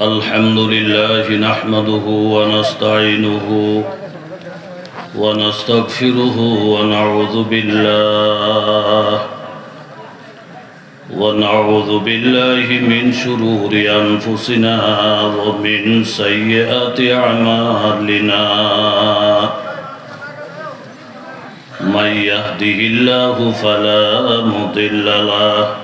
الحمد لله نحمده ونستعينه ونستغفره ونعوذ بالله ونعوذ بالله من شرور أنفسنا ومن سيئات أعمالنا من يهده الله فلا مضل له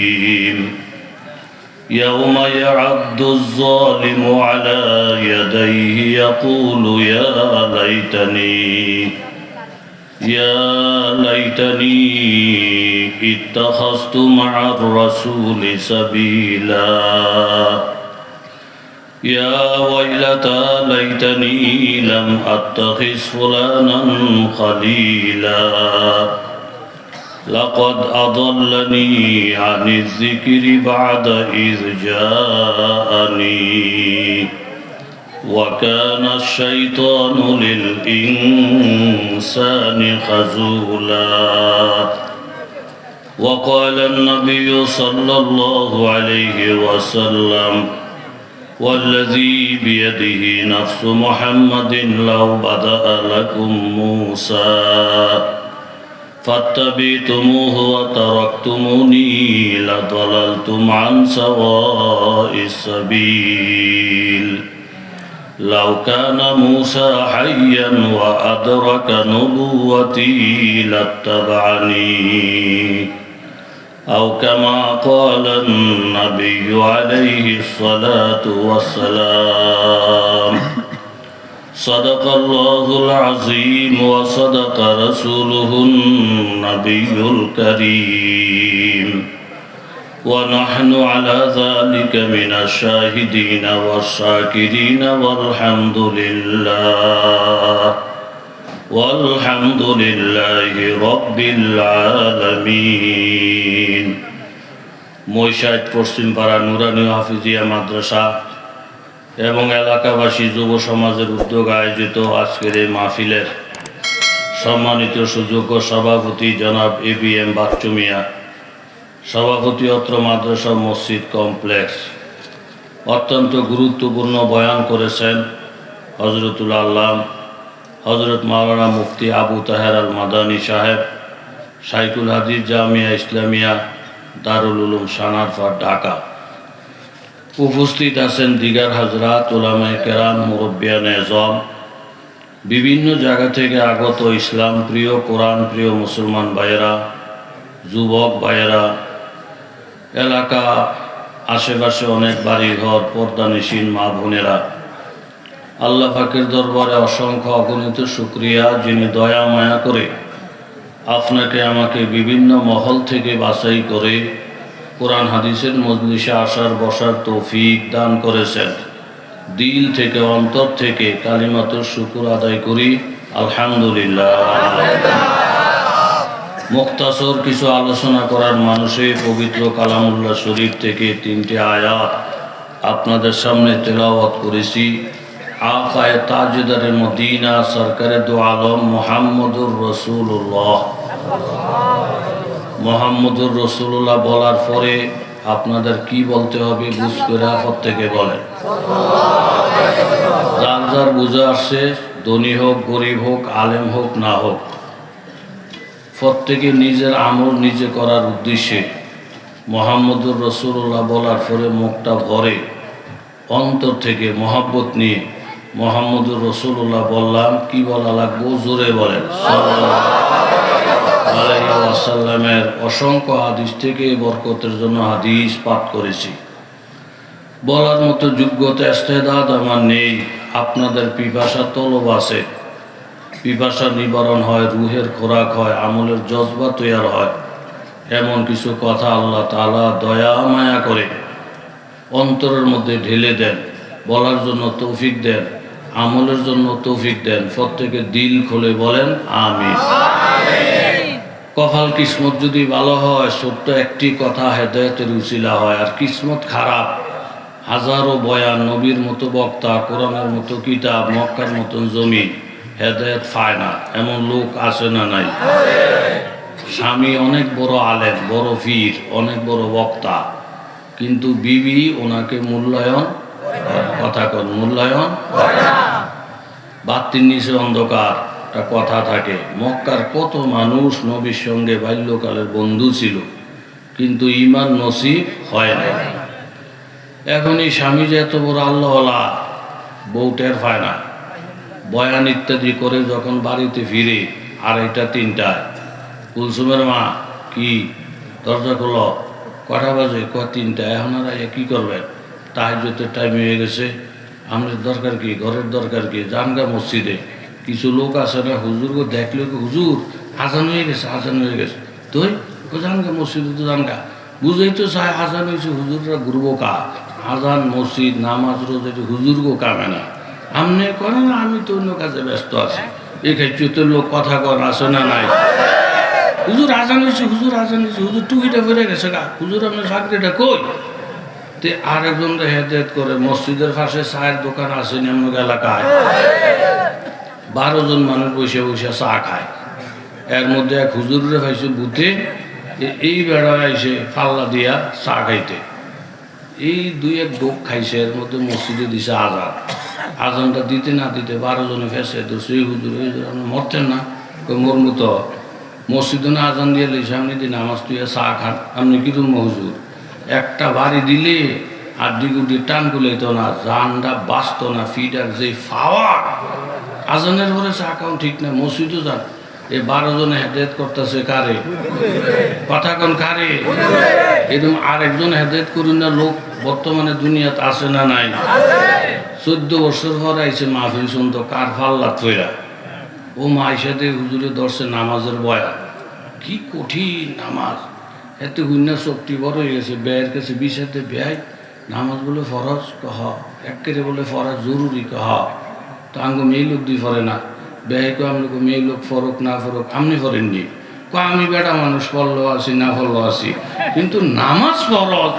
يوم يعد الظالم على يديه يقول يا ليتني يا ليتني اتخذت مع الرسول سبيلا. يا ويلتى ليتني لم أتخذ فلانا خليلا. لقد أضلني عن الذكر بعد إذ جاءني. وكان الشيطان للإنسان خزولا وقال النبي صلى الله عليه وسلم والذي بيده نفس محمد لو بدأ لكم موسى. فاتبعتموه وتركتموني لضللتم عن سواء السبيل. لو كان موسى حيا وأدرك نبوتي لاتبعني. أو كما قال النبي عليه الصلاة والسلام. صدق الله العظيم وصدق رسوله النبي الكريم ونحن على ذلك من الشاهدين والشاكرين والحمد لله والحمد لله رب العالمين মৈশাদ পশ্চিমপাড়া নুরানি হাফিজিয়া মাদ্রাসা এবং এলাকাবাসী যুব সমাজের উদ্যোগ আয়োজিত আজকের এই মাহফিলের সম্মানিত সুযোগ্য সভাপতি জনাব A B M Bachchu Mia সভাপতি অত্র মাদ্রাসা মসজিদ কমপ্লেক্স। অত্যন্ত গুরুত্বপূর্ণ বয়ান করেছেন হজরতুল আল্লাম, হজরত মাওলানা মুফতি আবু তাহের আল মাদানী সাহেব সাইকুল হাদিস জামিয়া ইসলামিয়া, দারুল উলুম সানারফা, ঢাকা। উপস্থিত আছেন দিগার হাজরাত ওলামায় কেরাম মুরব্বিয়ান এজম বিভিন্ন জায়গা থেকে আগত ইসলাম প্রিয়, কোরআন প্রিয় মুসলমান ভাইয়েরা, যুবক ভাইয়েরা, এলাকা আশেপাশে অনেক বাড়ি ঘর পর্দানিসীন মা বোনেরা, আল্লাহ পাকের দরবারে অসংখ্য অগণিত শুক্রিয়া, যিনি দয়া, মায়া করে আপনাকে, আমাকে বিভিন্ন মহল থেকে বাছাই করে কোরআন হাদিসের মজলিসে আসার, বসার তৌফিক দান করেছেন। দিল থেকে, অন্তর থেকে কালিমাত শুকুর আদায় করি। আলহামদুলিল্লাহ। মুক্তাসর কিছু আলোচনা করার মানুষে পবিত্র কালামুল্লাহ শরীফ থেকে তিনটি আয়াত আপনাদের সামনে তেলাওয়াত করেছি। আকায় তাজদারে মদিনা সরকারে দু আলম মোহাম্মদুর রসুল্লাহ মোহাম্মদুর রসুল্লাহ বলার পরে আপনাদের কি বলতে হবে বুঝ করে বলেন। যার যার বুঝে আসছে, ধনী হোক, গরিব হোক, আলেম হোক, না হোক, প্রত্যেকে নিজের আমল নিজে করার উদ্দেশ্যে মোহাম্মদুর রসুল্লাহ বলার পরে মুখটা ভরে অন্তর থেকে মহাব্বত নিয়ে মোহাম্মদুর রসুল্লাহ বললাম, কি বলা লাগবো? জোরে বলেন। আলাইসাল্লামের অসংখ্য হাদিস থেকে বরকতের জন্য হাদিস পাঠ করেছি। বলার মতো যোগ্যতা, ইস্তেদাদ আমার নেই। আপনাদের পিপাসা তলব আছে। পিপাসা নিবারণ হয়, রুহের খোরাক হয়, আমলের জজবা তৈয়ার হয়। এমন কিছু কথা আল্লাহ তালা দয়া, মায়া করে অন্তরের মধ্যে ঢেলে দেন, বলার জন্য তৌফিক দেন, আমলের জন্য তৌফিক দেন। প্রত্যেকে দিল খুলে বলেন আমি কপাল কিসমত যদি ভালো হয় ছোট্ট একটি কথা হেদায়তের উচিলা হয়। আর কিসমত খারাপ, হাজারো বয়ান নবীর মতো বক্তা, কোরআনের মতো কিতাব, মক্কার মতন জমি, হেদায়ত পায় না। এমন লোক আছে না নাই? স্বামী অনেক বড় আলেম, বড় ফির অনেক বড় বক্তা। কিন্তু বিবি ওনাকে মূল্যায়ন কথা কন, মূল্যায়ন? বাতির নিচে অন্ধকার। একটা কথা থাকে, মক্কার কত মানুষ নবীর সঙ্গে বাল্যকালের বন্ধু ছিল, কিন্তু ইমান নসিব হয় না এখন এই স্বামী যে এত বড় আল্লাহলা বউ টের পায় না। বয়ান ইত্যাদি করে যখন বাড়িতে ফিরে আর আড়াইটা, তিনটায়, কুলসুমের মা, কি? দরজা খোলো। কটা বাজে? ক তিনটা। এখন আর কী করবেন তাহাজতের টাইম হয়ে গেছে। আমাদের দরকার কি? ঘরের দরকার কি? জানগা মসজিদে কিছু লোক আছে না, হুজুর গো, দেখলে হুজুর? আজান হয়ে গেছে, আজান হয়ে গেছে। তুই? জানগা মসজিদে তো জানগা? বুঝেই তো চায় আজান হয়েছে, হুজুররা ঘুরবো কা? আজান, মসজিদ, নামাজ, রোজ, এটা হুজুর গো কামে না আমনে করে না আমি তো অন্য কাজে ব্যস্ত আছি। এই ক্ষেত্রে লোক কথা কর আসে না নাই? হুজুর আজান হয়েছে, হুজুর আজান হয়েছে, হুজুর টুকিটা ফিরে গেছে গা। হুজুর, আপনার চাকরিটা কই? তে আরেকজন হেদায়ত করে, মসজিদের পাশে চায়ের দোকান আছে নিম্ন এলাকায়? বারো জন মানুষ বসে বসে চা খায়। এর মধ্যে এক হুজুরে পাইছে বুথে এই বেড়া আইসে ফাল্লা দিয়া চা খাইতে। এই দুই এক ডোক খাইছে, এর মধ্যে মসজিদে দিছে আজান। আজানটা দিতে না দিতে বারো জনে ফেসে তো সেই হুজুর মরতেন না। কই, মরমু তো। মসজিদে না আজান দিয়ে লইছে আপনি দিন নামাজ তুই চা খান। আপনি কিরম হুজুর? একটা বাড়ি দিলে আর ডিগুটি টান গুলাইতো না জানটা বাঁচতো না, ফিডার যে ফাওয়া আজানের পরে চা খাওয়া ঠিক না মসজিদও যান। এই বারো জনে হেদায়ত করতেছে কারে? কথা কন কারে? এরকম আরেকজন হেদায়ত করুন না, লোক বর্তমানে দুনিয়াতে আছে না নাই। চোদ্দ বছর পর আইছে মাহফিল শুনতো কার ফাল্লা তৈরা ও মা সাথে হুজুরে দর্শে নামাজের বয়া। কি কঠিন নামাজ। এত গুন্না শক্তি বড় হয়ে গেছে ব্যয়ের কাছে বিষাতে ব্যয় নামাজ বলে ফরজ, কহ। একেরে বলে ফরজ, জরুরি, কহ। তো আঙ্গ মেয়ে লোক দিয়ে ফরে না। ব্যয় কো আমি মেয়ে লোক ফরক না ফরক? আপনি ফরেননি কো আমি বেটা মানুষ পড়ল আছি না পড়ল আছি কিন্তু নামাজ ফরজ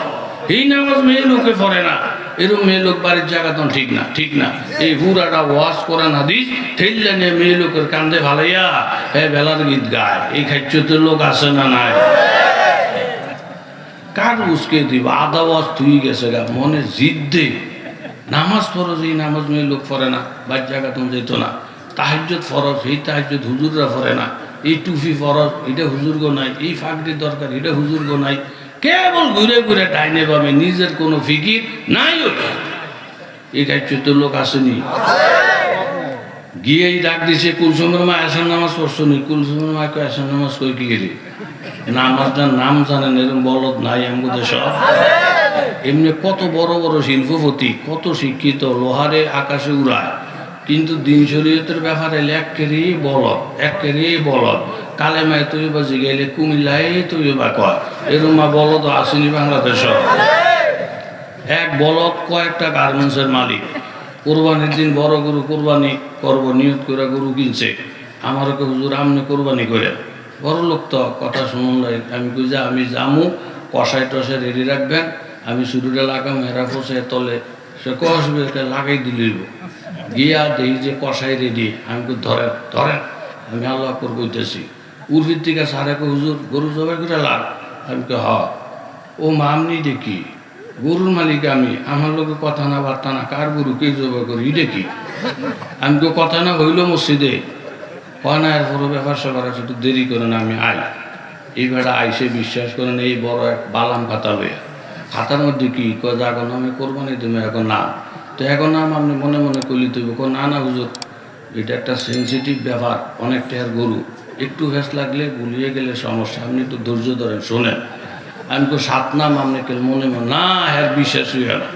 এই নামাজ মেয়ে লোকে পড়ে না। এরকম মেয়ে লোক বাড়ির জায়গা তো ঠিক না ঠিক না। এই পুরাটা ওয়াশ করা না দিস ঠেললে নিয়ে মেয়ে লোকের কান্দে ভালাইয়া হ্যাঁ বেলার গীত গায়, এই খাচ্যতের লোক আসে না নাই? কার উস্কে দিব? আদা ওয়াজ তুই গেছে গা, মনে জিদ দে নামাজ ফরজ, এই নামাজ মেয়ে লোক পড়ে না বাড়ির জায়গা তুমি যেত না। তাহাজ্জত ফরজ, এই তাহাজ্জত হুজুররা পড়ে না। এই টুফি ফরজ, এটা হুজুরগো নাই। এই ফাঁকটির দরকার, এটা হুজুরগো নাই। কেবল ঘুরে ঘুরে ডাইনে পাবে নিজের কোনো ফিকির নাই ওটা এই কার্যত লোক আসেনি। গিয়েই ডাক দিছে কুলসুমের মা এসার নামাজ পড়ছো নি? কুলসুমের মা কয় এসার নামাজ কই কি গেলি নামাজটার নাম জানেন, এরকম বলদ নাই আমাদের সব এমনি কত বড় বড় শিল্পপতি, কত শিক্ষিত, লোহারে আকাশে উড়ায়। কিন্তু দিন শরীয়তের ব্যাপারে একেরই বলদ একেরই বলদ। কালেমায় তুই বা জিগাইলে কুমিল্লায় তুই বা কয়। এরম মা বলদ আসেনি বাংলাদেশ। এক বলদ কয়েকটা গার্মেন্টসের মালিক। কোরবানির দিন বড় গরু কোরবানি করব, নিয়ত করে গরু কিনছে। আমার হুজুর আমনি কোরবানি করে বড় লোক তো কথা শুনুন আমি কই, যে, আমি জামু কষাই টসাই রেডি রাখবেন। আমি শুরুটা লাগাম হেরা ফসে তলে। সে কষবে লাগাই দিলিব গিয়া দেখি যে কষাই রেডি। আমি ধরেন ধরেন। আমি আল্লাহ করে কইতেছি, উর্ফির থেকে সারে কই, হুজুর, গরু জবাই করে লাগ। আমি কই হ ও মামনি দেখি গরুর মালিক আমি। আমার লোকে কথা না বার্তা না, কার গরু কে জবাই করি দেখি কি? আমি তো কথা না হইল মসজিদে? কয়, না এর বড় ব্যাপার সবার একটু দেরি করে না আমি আই। এই বেড়া আইসে বিশ্বাস করেন, এই বড় এক বালাম খাতা লইয়া। খাতার মধ্যে কি? কয় যাগো নামে কোরবানি তুমি এখন না। তো এখন নাম আপনি মনে মনে কলি তৈব কো না না, হুজুর, এটা একটা সেন্সিটিভ ব্যাপার, অনেক টেয়ার গরু। একটু ভেস লাগলে গুলিয়ে গেলে সমস্যা, আপনি একটু ধৈর্য ধরেন, শোনেন। আমি তো সাত নাম আপনি কেন মনে মনে, না হ্যার বিশ্বাস হইয়া না।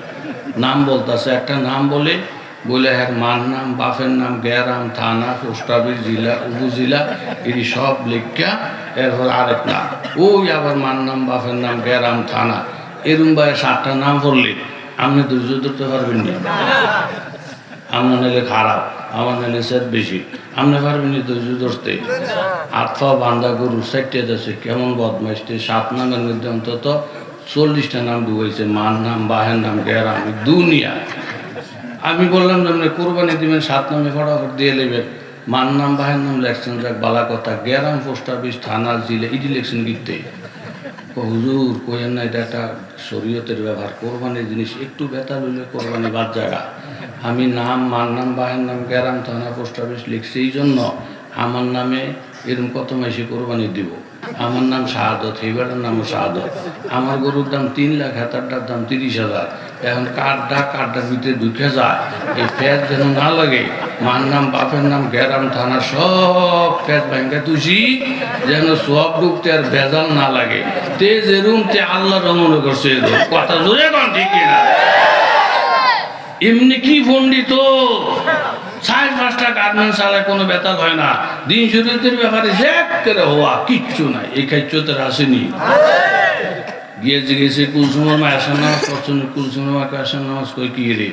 নাম বলতেছে, একটা নাম বলে বলে হ্যাঁ মার নাম, বাপের নাম গ্যারাম থানা, পোস্ট অফিস, জেলা, উপজেলা এটি সব লেখা, এরপর আরেক নাম। ওই আবার মার নাম, বাপের নাম গ্যারাম থানা। এরম ভাই সাতটা নাম পড়লে আপনি ধৈর্য ধরতে পারবেন না। আপনার নাহলে খারাপ, আমার নাহলে স্যার বেশি। আপনি পারবেন ধৈর্য ধরতে। আতফা বান্দা গরু সাইটে যাচ্ছে কেমন বদমাইশতে সাত নামের মধ্যে অন্তত চল্লিশটা নাম ডুবাইছে মার নাম, বাহের নাম গ্যারাম দুনিয়া। আমি বললাম যে আপনি কোরবানি দিবেন, সাত নামে ফটাফট দিয়ে নেবেন। মার নাম, বাহের নাম লেখছেন বালা কথা। গ্যারাম পোস্ট অফিস, থানা, জিলে, ইডি লেখছেন গিতে হুজুর কইেন না, এটা একটা শরীয়তের ব্যবহার। কোরবানির জিনিস একটু বেতা লইলে কোরবানি বাদ জায়গা। আমি নাম, মার নাম, বাহের নাম, গ্যারাম, থানা, পোস্ট অফিস লিখছি এই জন্য আমার নামে এরকম কত মাসে কোরবানি দিব। আমার নাম শাহাদত, এইবারের নামও শাহাদত। আমার গরুর দাম তিন লাখ, হাতারটার দাম তিরিশ হাজার। এখন কাঠটা কাঠটার ভিতরে ঢুকে যায়। এই ফ্যাট যেন না লাগে, মার নাম, বাপের নাম গ্যারাম থানা, সব ফ্যাট ব্যাংকে তুসি যেন সব ঢুকতে আর ভেজাল না লাগে। তে যেরুম তে আল্লাহ রমনে করছে। কথা জোরে কন ঠিক কিনা? এমনি কি পণ্ডিত? সাড়ে পাঁচটা গার্মেন্ট চালায় কোনো বেতাল হয় না। দিন শরীরের ব্যাপারে জ্যাক করে হওয়া কিচ্ছু নাই। এই খাইচ্যতের আসেনি। গিয়ে জিজ্ঞেসে কুলসুমার মা আসার নামাজ পড়ছেন? কুলসুমার মাকে আসার নামাজ কই কি রে?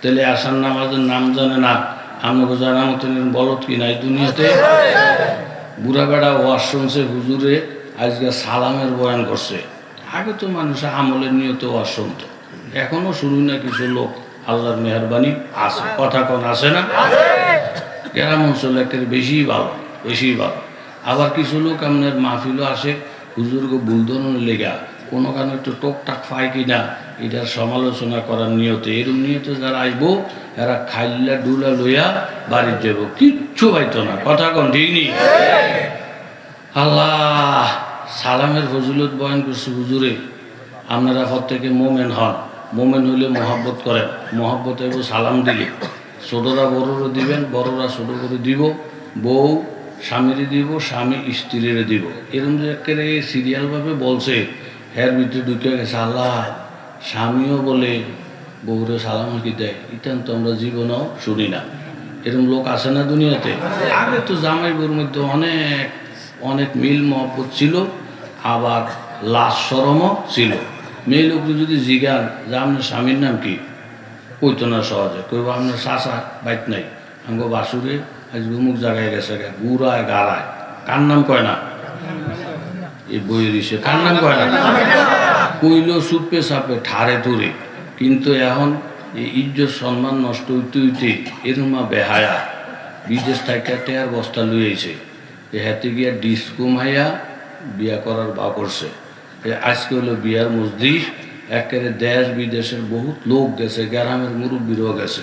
তাহলে আসার নামাজের নাম জানে না। আমাকে জানা মতন বলত কি নাই দুনিয়াতে? বুড়া বেড়া ওয়াজ শুনছে হুজুরে আজকে সালামের বয়ান করছে। আগে তো মানুষ আমলের নিয়ত ওয়াজ শুনতো এখনও শুনি না কিছু লোক আল্লাহর মেহরবানি আছে। কথা কোন আছে না? গ্রাম অঞ্চল একের বেশি ভালো বেশি ভালো। আবার কিছু লোক আপনার মাহফিলও আসে। হুজুরকে বুলদনের লেগা, কোনো কারণে একটু টোকটাক পায় কিনা, এটার সমালোচনা করার নিয়তে, এরম নিয়তে যারা আইব, এরা খাইল্লা ডুলা লইয়া বাড়ির যাব কিচ্ছু পাইতো না। কথা কন, ঠিক নি? আল্লাহ, সালামের ফজিলত বয়ন করছে হুজুরে। আপনারা প্রত্যেকে মোমেন হন। মোমেন হইলে মহাব্বত করেন। মহাব্বত সালাম দিলে। ছোটরা বড়রা দিবেন, বড়রা ছোট করে দিব। বউ স্বামীরে দিব, স্বামী স্ত্রীরে দিব। এরকম যে একেবারে সিরিয়ালভাবে বলছে, হের ভিতরে ঢুকে গেছে আল্লাহ। স্বামীও বলে, বউরে সালাম কি দেয়? ইতান তো আমরা জীবনেও শুনি না। এরকম লোক আসে না দুনিয়াতে? আগে তো জামাই বউর মধ্যে অনেক অনেক মিল মহব্বত ছিল, আবার লাশ সরমও ছিল। মেয়ে লোক যদি জিগান যে আপনার স্বামীর নাম কি? কইতো না সহজে। কইব আপনার শাসা বাইত নাই। আমাকে বাসুরে আজ গুমুক জায়গায় গেছে গুড়ায় গাড়ায়। কার নাম কয় না? এই বইয়ের ইসে। কার নাম কয় না? কইল সুপে সাপে, ঠারে তুরে কিন্তু এখন এই ইজ্জত সম্মান নষ্ট হইতে হইতে এরমা বেহায়া। বিদেশ থেকে টেয়ার বস্তা লুইয়েছে এ হাতে গিয়া ডিস কমাইয়া বিয়া করার বা করছে। আজকে হলো বিয়ার মসজিদ একেবারে দেশ বিদেশের বহুত লোক গেছে, গ্রামের মুরব্বীরও গেছে।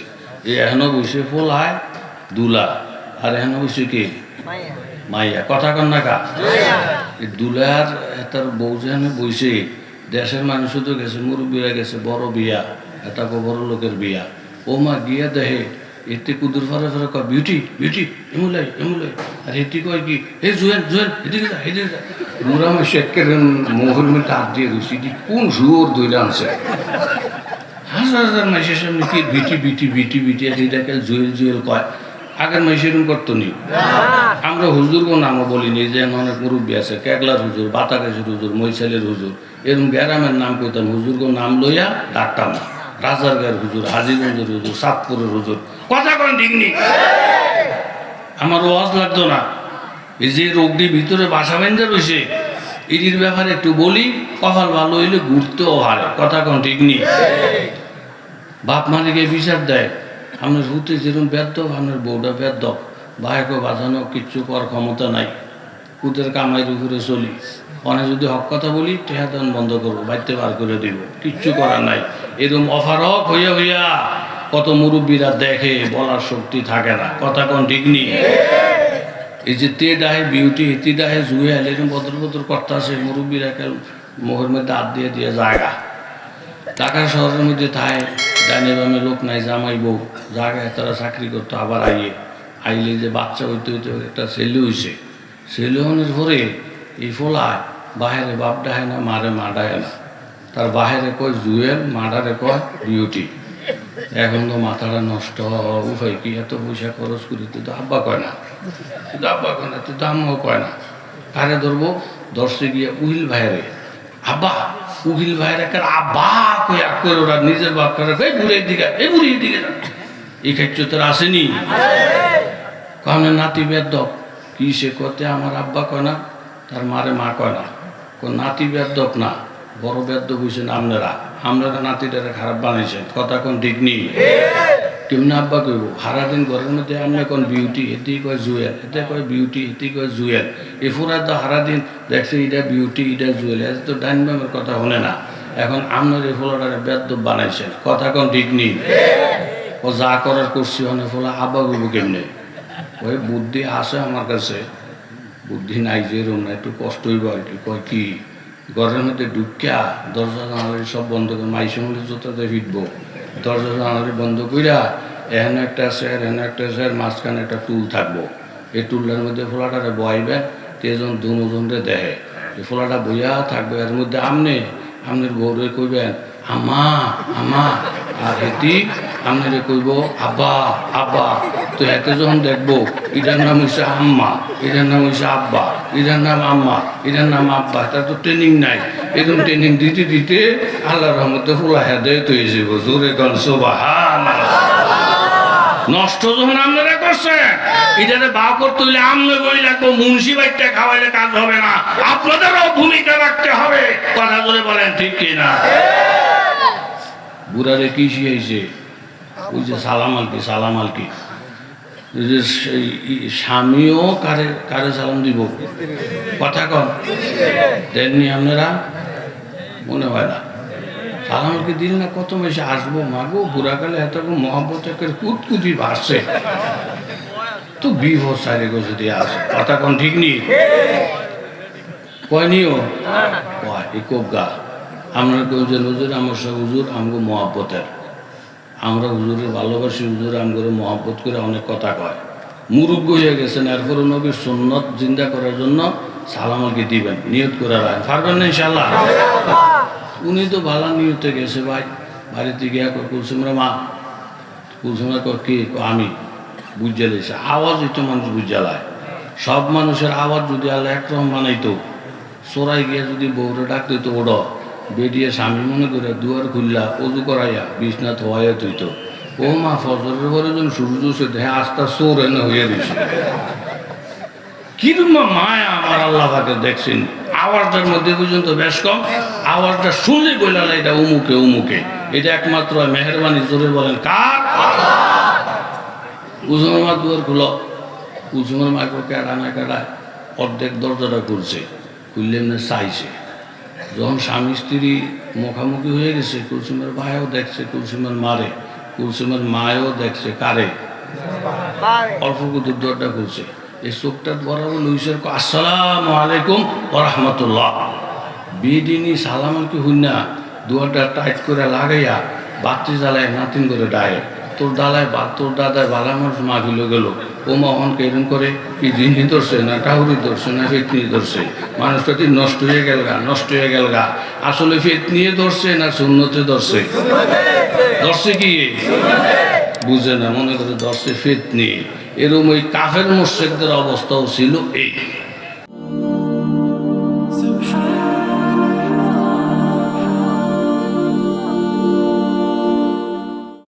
এ এখনও বসে ফোলায় দুলা। আর এখনও বসে কি? মাইয়া কথা কন না কা? দুলার তার বউ যেন বইছে দেশের মানুষও তো গেছে মুরব্বীরা গেছে বড় বিয়া এটা বড় লোকের বিয়া। ও মা গিয়া দেহে এতে কুদুর ফারে ফারে কয় বিউটি বিউটি এমুলাই এমুলাই। আর এটি কয় কি হে জুয়েল জুয়েল এদিকে যা এদিকে যা মুরা একেবারে মোহর মধ্যে হাত দিয়ে রুচি এটি কোন জোর ধরে আনছে। হাজার হাজার মাসের সামনে কি বিটি বিটি বিটি বিটি আর এটাকে জুয়েল জুয়েল কয়। আগের মাসে এরকম করতো নি। আমরা হুজুরও নামও বলিনি, যে অনেক মুরব্বী আছে কেকলার হুজুর বাতাকাশের হুজুর মৈশালের হুজুর, এরকম গ্যারামের নাম কইতাম হুজুরগো নাম লইয়া ডাকতাম। না হুজুর, হাজিগঞ্জের হুজুর, সাতপুরের হুজুর, কথা কন ঠিকনি আমার ওয়াজ লাগতো না। এই যে রোগটি ভিতরে বাসা বেঁধে রয়েছে এটির ব্যাপারে একটু বলি, কপাল ভালো হইলে ঘুরতেও হারে, কথা কন ঠিক নি। বাপ মালিকে বিচার দেয়। আপনার হুতে যেরকম বেদ্য আপনার বউটা বেদ্য ভাইকে বাঁচানো কিচ্ছু করার ক্ষমতা নাই। কুতের কামাইয়ের উপরে চলি। অনেক যদি হক কথা বলি টেহাদান বন্ধ করব বাড়িতে বার করে দিব। কিচ্ছু করার নাই। এরকম অফারক হইয়া হইয়া কত মুরব্বীরা দেখে, বলার শক্তি থাকে না। কথা কোন ঠিক নেই এই যে তে ডাহে বিউটি হেতি ডাহে জুয়ে এরকম বদর বদর করতে আসে মুরব্বীরা মুখের মধ্যে হাত দিয়ে দিয়ে জায়গা। ঢাকা শহরের মধ্যে থায় ডাইনে বামে লোক নাই, জামাই বউ। জায়গায় তারা চাকরি করতো, আবার আইয়ে। আইলে যে বাচ্চা হইতে হইতে একটা ছেলে হয়েছে ছেলে হনের পরে এই ফলায়, বাহিরে বাপ ডাহে না, মারে মা ডাহে না। তার বাহিরে কয় জুয়েল মাডারে কয় বিউটি। এখন তো মাথাটা নষ্ট উপায় কি? এত পয়সা খরচ করি তুই তো আব্বা কয় না। তুই তো আব্বা কয় না তুই তো আম্মাও কয় না। কারে ধরবো? দর্শে গিয়ে উইল ভাইরে। আব্বা উহিল ভাইয়ের কার আব্বা কই এক করে ওরা নিজের বাপ করে এই বুড়ি দিকে, এই বুড়ি দিকে এই ক্ষেত্রে তোর আসেনি? কারণ নাতি বেদ কি সে কতে আমার আব্বা কয় না, তার মারে মা কয় না। কোন নাতি বেদ না, বড় বেদ বুঝছেন আপনারা। আপনারা নাতিটারে খারাপ বানাইছেন কথা কোন ঠিক নেই। কেমনি আব্বা কইব, সারাদিন ঘরের মধ্যে আমরা কোন বিউটি এটি কয় জুয়েল, এতে কয় বিউটি এটি কয় জুয়েল। এ ফুরা তো সারাদিন দেখছে এটা বিউটি এটা জুয়েল এতে তো ডাইন বামের কথা শুনে না। এখন আপনার এই ফুলাটারে বেদ্য বানাইছেন কথা কোন ঠিক নেই। ও যা করার করছি অনেক ফলা আব্বা কইব কেমনে? ওই বুদ্ধি আছে আমার কাছে। বুদ্ধি নাই যে এরম না, একটু কষ্ট হইব আর কি, কয় কি? ঘরের মধ্যে ঢুকিয়া দরজা জানালি সব বন্ধ করে মাইসের মধ্যে জোতাতে ফিটবো দরজা জানালি বন্ধ কইরা এখানে একটা স্যার এখানে একটা স্যার মাঝখানে একটা টুল থাকব। এই টুলটার মধ্যে ফোলাটারে বয়াইবেন তেজন দুজনরে দেহে এই ফোলাটা বইয়া থাকবে, এর মধ্যে আমনে, আমনের বউরে কইবেন আমা আমা আর হেতি আপনারে কইব, আব্বা আব্বা, তো এতে যখন দেখব, এটার নাম হচ্ছে আম্মা, এটার নাম হচ্ছে আব্বা, এটার নাম আম্মা, এটার নাম আব্বা এটা তো ট্রেনিং নাই। এরকম ট্রেনিং দিতে দিতে আল্লাহ রহমতে ফুলা হেদে তৈরি যাব জোরে সোবাহান নষ্ট যখন আপনারা করছে, এটারে বা করতে হইলে আমনে বই লাগবো, মুন্সি বাইকটা খাওয়াইলে কাজ হবে না। আপনাদেরও ভূমিকা রাখতে হবে। কথা ধরে বলেন, ঠিক কিনা? বুড়ারে কি শিখাইছে? ওই যে সালাম আলকি সালাম আলকি যে স্বামীও কারে কারে সালাম দিব? কথা কন দেননি আপনারা? মনে হয় না। সালাম আলকি দিল না? কত মেসে আসব মাগো? বুড়াকালে এত মহব্বত একের কুতকুতি ভাসছে তো বিভোর সারে গো যদি আসে। কথা কন ঠিক নেই কয়নিও কয় এই কোবগা আমরা কেউ যে হুজুর আমার সব হুজুর আমগো মহাব্বতের। আমরা হুজুরে ভালোবাসি, হুজুর আমগরে মহাব্বত করে অনেক কথা কয়। মুরুব্ব হয়ে গেছেন এরপরে নবীর সুন্নত জিন্দা করার জন্য সালামালকে দিবেন, নিয়ত করে রাখেন। পারবেন না ইনশাল্লাহ উনি তো ভালো নিয়তে গেছে ভাই, বাড়িতে গিয়া কুলসুমরা মা, কুলসুমরা কে? আমি। বুঝে লেছে আওয়াজ তো মানুষ বুঝালায় সব মানুষের আওয়াজ যদি আল্লাহ একরকম বানাইতো, চোরাই গিয়ে যদি বউরে ডাক দিত ওড় বেরিয়ে স্বামী মনে করে দুয়ার খুললা, অজু করাইয়া বিছনা থোয়াইয়া তুইতো ও মা, ফজরের পরে যখন সূর্য উঠে দেখে আস্তা চোর এনে হইয়া দিছে। কীরকম মায়া আমার আল্লাহ পাকে দেখছেন? আওয়াজটার মধ্যে পর্যন্ত বেশ কম। আওয়াজটা শুনলে বললাম এটা উমুকে উমুকে। এটা একমাত্র মেহরবানি, জোরে বলেন, কার? কুসুমের মা, দুয়ার খুলো। কুসুমের মাকে কেডা না কেডায় অর্ধেক দরজাটা খুলছে। খুললে এমনি চাইছে। যখন স্বামী স্ত্রী মুখামুখি হয়ে গেছে কুলসুমের ভাইও দেখছে কুলসুমের মারে কুলসুমের মায়েও দেখছে কারে? অল্প কুতুর দরটা খুলছে। এই চোখটা বরাবর লইসের আসসালাম আলাইকুম রহমতুল্লাহ। বিদিনী সালাম আর কি হুন্না দুয়ারটা টাইট করে লাগাইয়া বাতি জ্বালায় নাতিন করে ডায়ে। তোর দালায় বা তোর দাদায় বালা মানুষ মাগিল গেল। ও মহন কেরম করে কি জিনি ধরছে, না টাহুরি ধরছে, না ফেতনি ধরছে। মানুষটা কি নষ্ট হয়ে গেল গা, নষ্ট হয়ে গেল গা। আসলে ফেতনিয়ে ধরছে না শূন্যতে ধরছে? ধরছে কি? বুঝে না, মনে করে ধরছে ফেতনি। এরম ওই কাফের মোর্শেকদের অবস্থাও ছিল এই।